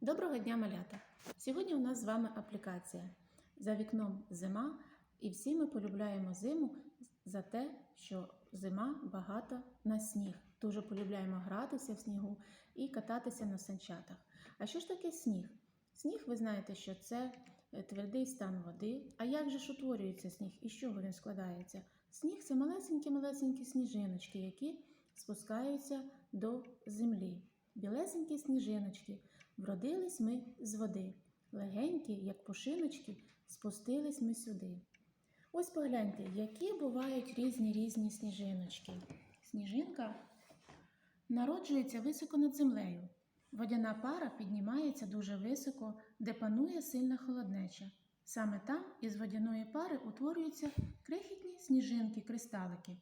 Доброго дня, малята! Сьогодні у нас з вами аплікація. За вікном зима, і всі ми полюбляємо зиму за те, що зима багато на сніг. Дуже полюбляємо гратися в снігу і кататися на санчатах. А що ж таке сніг? Сніг, ви знаєте, що це е, твердий стан води. А як же ж утворюється сніг і з чого він складається? Сніг це малесенькі-малесенькі сніжиночки, які спускаються до землі. Білесенькі сніжиночки. Вродились ми з води. Легенькі, як пушиночки, спустились ми сюди. Ось погляньте, які бувають різні різні сніжиночки. Сніжинка народжується високо над землею. Водяна пара піднімається дуже високо, де панує сильна холоднеча. Саме там із водяної пари утворюються крихітні сніжинки, кристалики.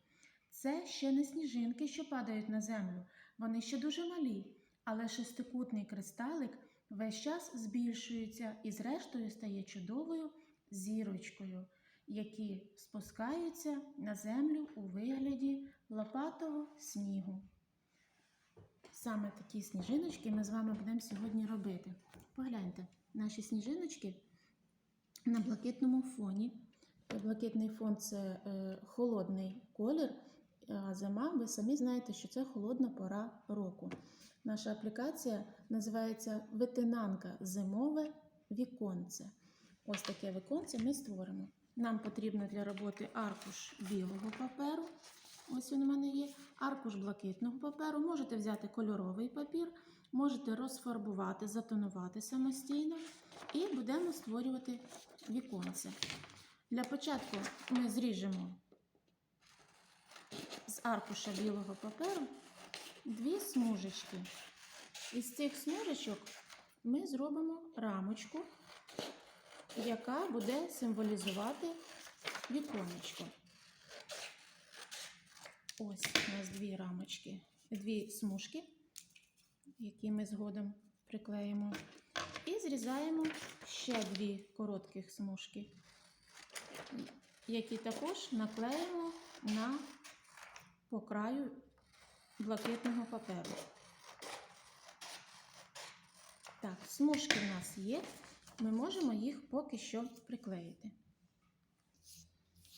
Це ще не сніжинки, що падають на землю. Вони ще дуже малі, але шестикутний кристалик весь час збільшується і, зрештою, стає чудовою зірочкою, які спускаються на землю у вигляді лопатого снігу. Саме такі сніжиночки ми з вами будемо сьогодні робити. Погляньте, наші сніжиночки на блакитному фоні. Блакитний фон це е, холодний колір, а зима, ви самі знаєте, що це холодна пора року. Наша аплікація називається Витинанка зимове віконце. Ось таке віконце ми створимо. Нам потрібно для роботи аркуш білого паперу. Ось він у мене є. Аркуш блакитного паперу. Можете взяти кольоровий папір, можете розфарбувати, затонувати самостійно. І будемо створювати віконце. Для початку ми зріжемо з аркуша білого паперу дві смужечки. Із цих смужечок ми зробимо рамочку, яка буде символізувати віконечко. Ось у нас дві рамочки, дві смужки, які ми згодом приклеїмо. І зрізаємо ще дві коротких смужки, які також наклеїмо на по краю блакитного паперу. Так, смужки в нас є, ми можемо їх поки що приклеїти.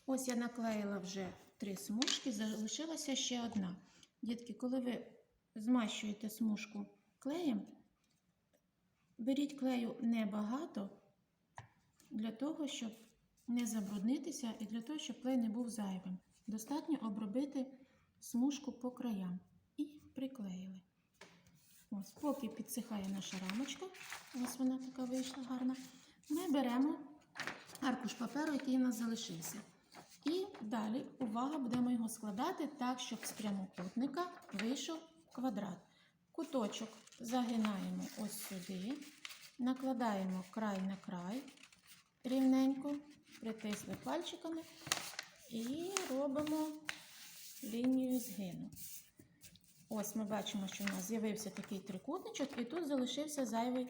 Ось я наклеїла вже три смужки, залишилася ще одна. Дітки, коли ви змащуєте смужку клеєм, беріть клею небагато для того, щоб не забруднитися і для того, щоб клей не був зайвим. Достатньо обробити смужку по краям і приклеїли. Ось, поки підсихає наша рамочка, ось вона така вийшла гарна. Ми беремо аркуш паперу, який у нас залишився. І далі, увага, будемо його складати так, щоб з прямокутника вийшов квадрат. Куточок загинаємо ось сюди, накладаємо край на край рівненько, притисли пальчиками і робимо лінію згину. Ось ми бачимо, що в нас з'явився такий трикутничок, і тут залишився зайвий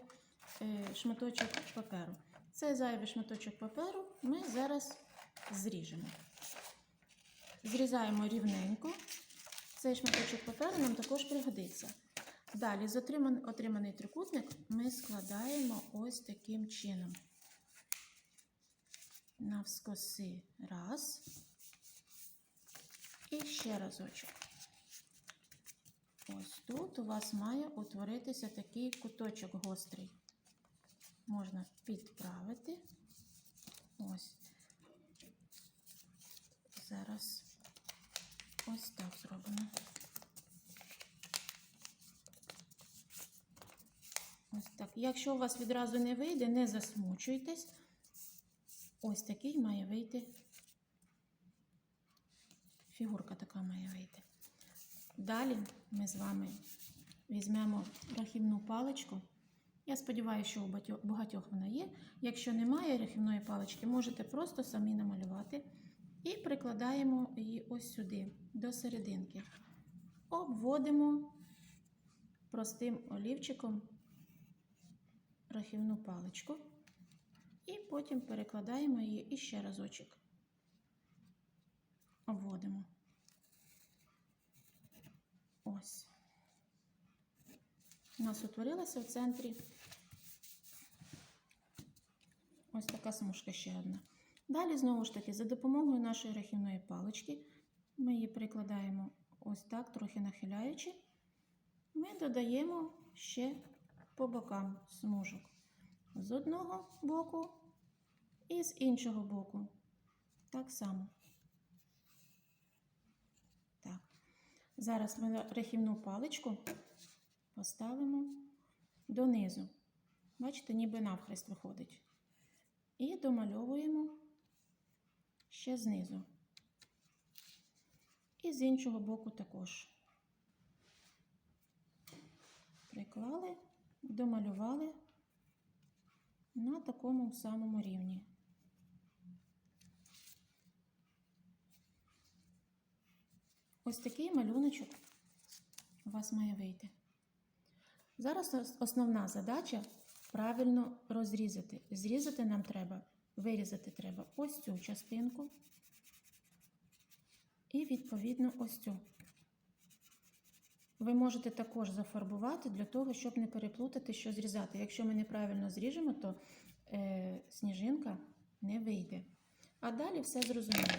е, шматочок паперу. Цей зайвий шматочок паперу ми зараз зріжемо. Зрізаємо рівненько. Цей шматочок паперу нам також пригодиться. Далі, з отриманий, трикутник ми складаємо ось таким чином. Навскоси раз. І ще разочок. Ось тут у вас має утворитися такий куточок гострий. Можна підправити. Ось. Зараз ось так зробимо. Ось так. Якщо у вас відразу не вийде, не засмучуйтесь. Ось такий має вийти. Фігурка така має вийти. Далі ми з вами візьмемо рахівну паличку. Я сподіваюся, що у багатьох вона є. Якщо немає рахівної палички, можете просто самі намалювати. І прикладаємо її ось сюди, до серединки. Обводимо простим олівчиком рахівну паличку. І потім перекладаємо її і ще разочок. Обводимо. Ось. У нас утворилася в центрі Ось така смужка ще одна. Далі, знову ж таки, за допомогою нашої рахівної палички, ми її прикладаємо ось так, трохи нахиляючи, ми додаємо ще по бокам смужок. З одного боку і з іншого боку. Так само. Так. Зараз ми рахівну паличку поставимо донизу. Бачите, ніби навхрест виходить. І домальовуємо ще знизу. І з іншого боку також. Приклали, домалювали на такому самому рівні. Ось такий малюночок у вас має вийти. Зараз основна задача правильно розрізати. Зрізати нам треба, вирізати треба ось цю частинку і, відповідно, ось цю. Ви можете також зафарбувати для того, щоб не переплутати, що зрізати. Якщо ми неправильно зріжемо, то е, сніжинка не вийде. А далі все зрозуміло.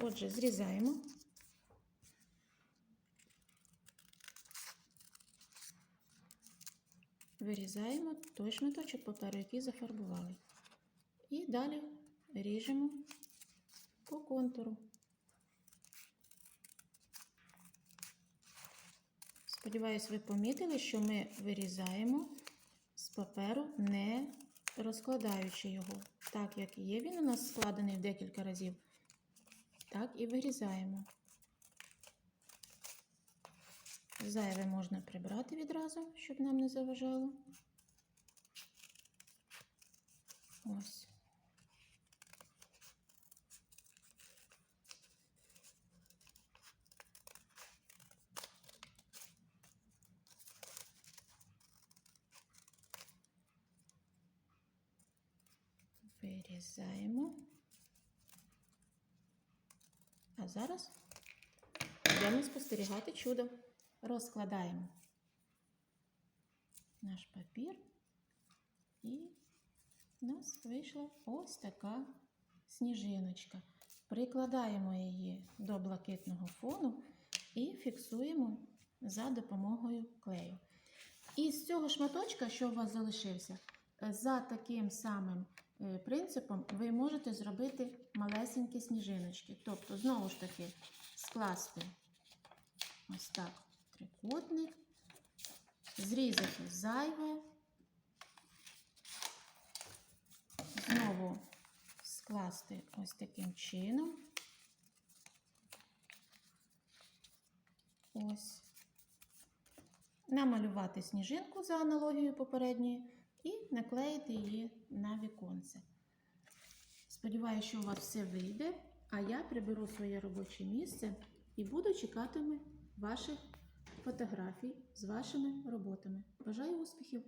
Отже, зрізаємо. Вирізаємо той шматочок паперу, який зафарбували. І далі ріжемо по контуру. Сподіваюсь, ви помітили, що ми вирізаємо з паперу, не розкладаючи його. Так, як є він у нас складений в декілька разів, так і вирізаємо. Зайве можна прибрати відразу, щоб нам не заважало. Ось. Вирізаємо. А зараз Йдемо спостерігати чудо. Розкладаємо наш папір, і в нас вийшла ось така сніжиночка. Прикладаємо її до блакитного фону і фіксуємо за допомогою клею. І з цього шматочка, що у вас залишився, за таким самим е, принципом ви можете зробити малесенькі сніжиночки. Тобто, знову ж таки, скласти ось так трикутник, зрізати зайве, знову скласти ось таким чином. Ось. Намалювати сніжинку за аналогією попередньої і наклеїти її на віконце. Сподіваюся, що у вас все вийде, а я приберу своє робоче місце і буду чекатиме ваших фотографій з вашими роботами. Бажаю успіхів!